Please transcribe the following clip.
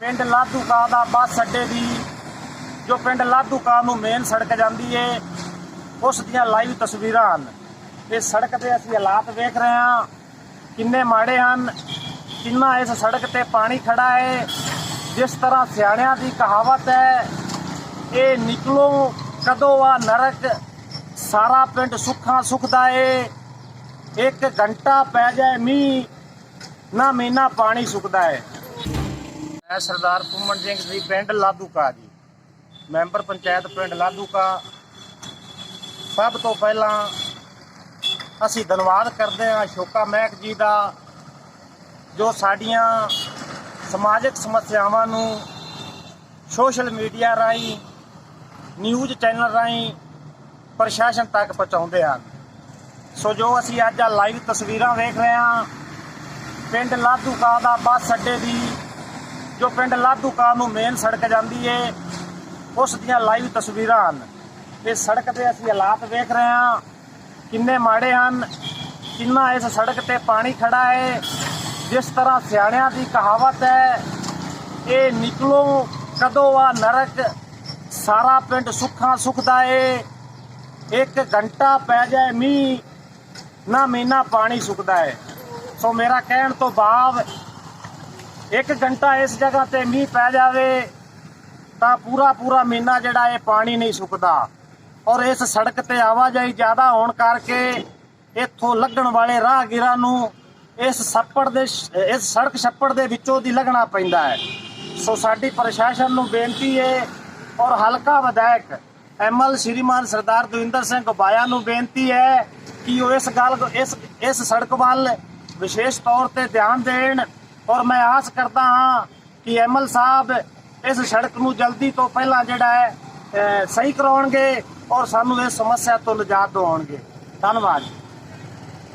ਪਿੰਡ ਲਾਧੂਕਾ ਦਾ ਬੱਸ ਅੱਡੇ ਦੀ, ਜੋ ਪਿੰਡ ਲਾਧੂਕਾ ਨੂੰ ਮੇਨ ਸੜਕ ਜਾਂਦੀ ਏ, ਉਸ ਦੀਆਂ ਲਾਈਵ ਤਸਵੀਰਾਂ ਹਨ। ਇਹ ਸੜਕ ਦੇ ਅਸੀਂ ਹਾਲਾਤ ਵੇਖ ਰਹੇ ਹਾਂ, ਕਿੰਨੇ ਮਾੜੇ ਹਨ, ਕਿੰਨਾ ਇਸ ਸੜਕ ਤੇ ਪਾਣੀ ਖੜਾ ਹੈ ਜਿਸ ਤਰ੍ਹਾਂ ਸਿਆਣਿਆਂ ਦੀ ਕਹਾਵਤ ਹੈ, ਇਹ ਨਿਕਲੋ ਕਦੋਂ ਆ ਨਰਕ, ਸਾਰਾ ਪਿੰਡ ਸੁੱਖਾਂ ਸੁਖਦਾ ਏ, ਇੱਕ ਘੰਟਾ ਪੈ ਜਾਏ ਮੀਂਹ, ਨਾ ਮਹੀਨਾ ਪਾਣੀ ਸੁੱਕਦਾ ਹੈ ਮੈਂ ਸਰਦਾਰ ਪੁੰਮਣ ਸਿੰਘ ਜੀ ਪਿੰਡ ਲਾਧੂਕਾ ਜੀ। ਮੈਂਬਰ ਪੰਚਾਇਤ ਪਿੰਡ ਲਾਧੂਕਾ ਸਭ ਤੋਂ ਪਹਿਲਾਂ ਅਸੀਂ ਧੰਨਵਾਦ ਕਰਦੇ ਹਾਂ ਅਸ਼ੋਕਾ ਮਹਿਕ ਜੀ ਦਾ, ਜੋ ਸਾਡੀਆਂ ਸਮਾਜਿਕ ਸਮੱਸਿਆਵਾਂ ਨੂੰ ਸੋਸ਼ਲ ਮੀਡੀਆ ਰਾਹੀਂ, ਨਿਊਜ਼ ਚੈਨਲ ਰਾਹੀਂ ਪ੍ਰਸ਼ਾਸਨ ਤੱਕ ਪਹੁੰਚਾਉਂਦੇ ਹਨ। ਸੋ ਜੋ ਅਸੀਂ ਅੱਜ ਆ ਲਾਈਵ ਤਸਵੀਰਾਂ ਵੇਖ ਰਹੇ ਹਾਂ, ਪਿੰਡ ਲਾਧੂਕਾ ਦਾ ਬੱਸ ਅੱਡੇ ਦੀ ਜੋ ਪਿੰਡ ਲਾਧੂਕਾ ਨੂੰ ਮੇਨ ਸੜਕ ਜਾਂਦੀ ਏ, ਉਸ ਦੀਆਂ ਲਾਈਵ ਤਸਵੀਰਾਂ ਹਨ। ਇਸ ਸੜਕ ਦੇ ਅਸੀਂ ਹਾਲਾਤ ਵੇਖ ਰਹੇ ਹਾਂ, ਕਿੰਨੇ ਮਾੜੇ ਹਨ, ਕਿੰਨਾ ਇਸ ਸੜਕ ਤੇ ਪਾਣੀ ਖੜਾ ਹੈ ਜਿਸ ਤਰ੍ਹਾਂ ਸਿਆਣਿਆਂ ਦੀ ਕਹਾਵਤ ਹੈ, ਇਹ ਨਿਕਲੋ ਕਦੋਂ ਆ ਨਰਕ, ਸਾਰਾ ਪਿੰਡ ਸੁੱਖਾਂ ਸੁਖਦਾ ਏ। ਇੱਕ ਘੰਟਾ ਪੈ ਜਾਏ ਮੀਂਹ, ਨਾ ਮਹੀਨਾ ਪਾਣੀ ਸੁੱਕਦਾ ਹੈ ਸੋ ਮੇਰਾ ਕਹਿਣ ਤੋਂ ਭਾਵ ਇੱਕ ਘੰਟਾ ਇਸ ਜਗ੍ਹਾ ਤੇ ਮੀਂਹ ਪੈ ਜਾਵੇ, ਤਾਂ ਪੂਰਾ ਪੂਰਾ ਮਹੀਨਾ ਜਿਹੜਾ ਇਹ ਪਾਣੀ ਨਹੀਂ ਸੁੱਕਦਾ। ਔਰ ਇਸ ਸੜਕ ਤੇ ਆਵਾਜਾਈ ਜ਼ਿਆਦਾ ਹੋਣ ਕਰਕੇ ਇੱਥੋਂ ਲੱਗਣ ਵਾਲੇ ਰਾਹਗੀਰਾਂ ਨੂੰ ਇਸ ਛੱਪੜ ਦੇ ਇਸ ਸੜਕ ਛੱਪੜ ਦੇ ਵਿੱਚੋਂ ਦੀ ਲੱਗਣਾ ਪੈਂਦਾ ਹੈ। ਸੋ ਸਾਡੀ ਪ੍ਰਸ਼ਾਸਨ ਨੂੰ ਬੇਨਤੀ ਹੈ ਔਰ ਹਲਕਾ ਵਿਧਾਇਕ ਐਮਐਲ ਸ਼੍ਰੀਮਾਨ ਸਰਦਾਰ ਦਵਿੰਦਰ ਸਿੰਘ ਗੋਬਾਇਆ ਨੂੰ ਬੇਨਤੀ ਹੈ ਕਿ ਉਹ ਇਸ ਗੱਲ, ਇਸ ਇਸ ਸੜਕ ਵੱਲ ਵਿਸ਼ੇਸ਼ ਤੌਰ ਤੇ ਧਿਆਨ ਦੇਣ ਔਰ ਮੈਂ ਆਸ ਕਰਦਾ ਹਾਂ ਕਿ ਐਮਐਲ ਸਾਹਿਬ ਇਸ ਸੜਕ ਨੂੰ ਜਲਦੀ ਤੋਂ ਪਹਿਲਾਂ ਜਿਹੜਾ ਹੈ ਸਹੀ ਕਰਾਉਣਗੇ ਔਰ ਸਾਨੂੰ ਇਸ ਸਮੱਸਿਆ ਤੋਂ ਨਿਜਾਤ ਦਿਵਾਉਣਗੇ। ਧੰਨਵਾਦ